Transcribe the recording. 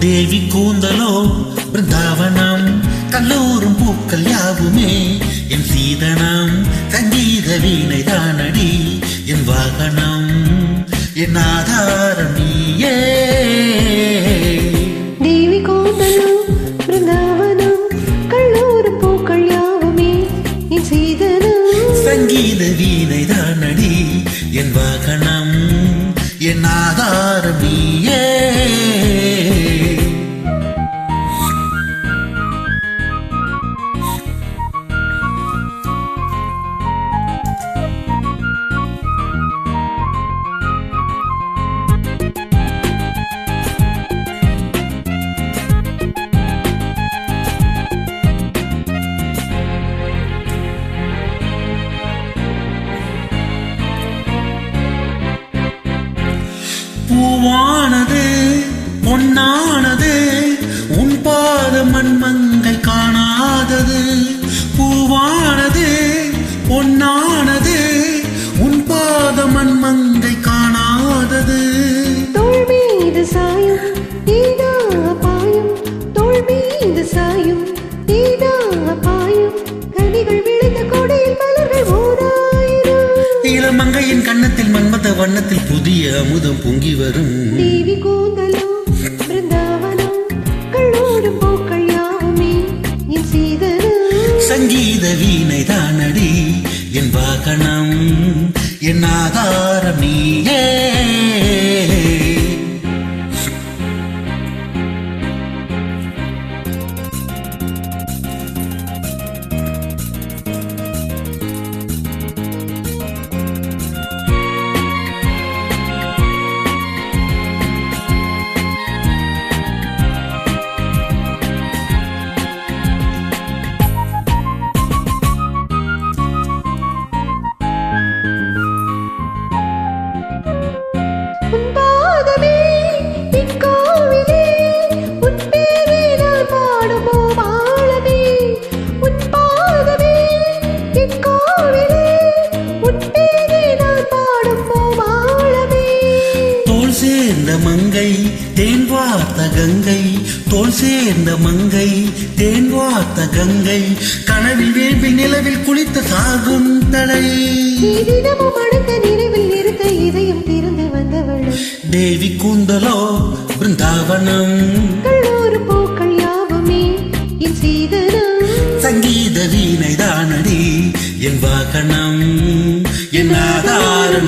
கூந்தலோ பிருந்தாவனம் கல்லூரும் பூக்கள் யாவுமே என் சீதனம் சங்கீத வீணை தானடி என் வாகனம் என் ஆதாரம் நீயே தேவி கோந்தலம் பிருந்தாவனம் கல்லூரும் பூக்கள் யாவுமே என் சீதனம் சங்கீத வீணை தானடி என் வாகனம் என் ஆதாரம் நீயே பூவானது பொன்னானது இளமங்கையின் கன்னத்தில் மன்மத வண்ணத்தில் புதிய அமுதம் பொங்கி வரும். தேவி கூந்தலம் பிருந்தாவனம் கல்லூரும் பூக்கள் யாவுமே என் சீதனம் சங்கீத வீணை தானடி என் வாகனம் என் ஆதாரம் நீயே சேர்ந்த மங்கை தேன் வார்த்த கங்கை. தோல் சேர்ந்த மங்கை தேன் வார்த்த கங்கை. கனவில் வேள்வி நிலவில் குளித்த வந்தவள். தேவி கூந்தலோ பிருந்தாவனம். பூக்கள் யாவுமே? என் சீதனம். சங்கீத வீணை தானடி என் வாகனம். என் ஆதாரம்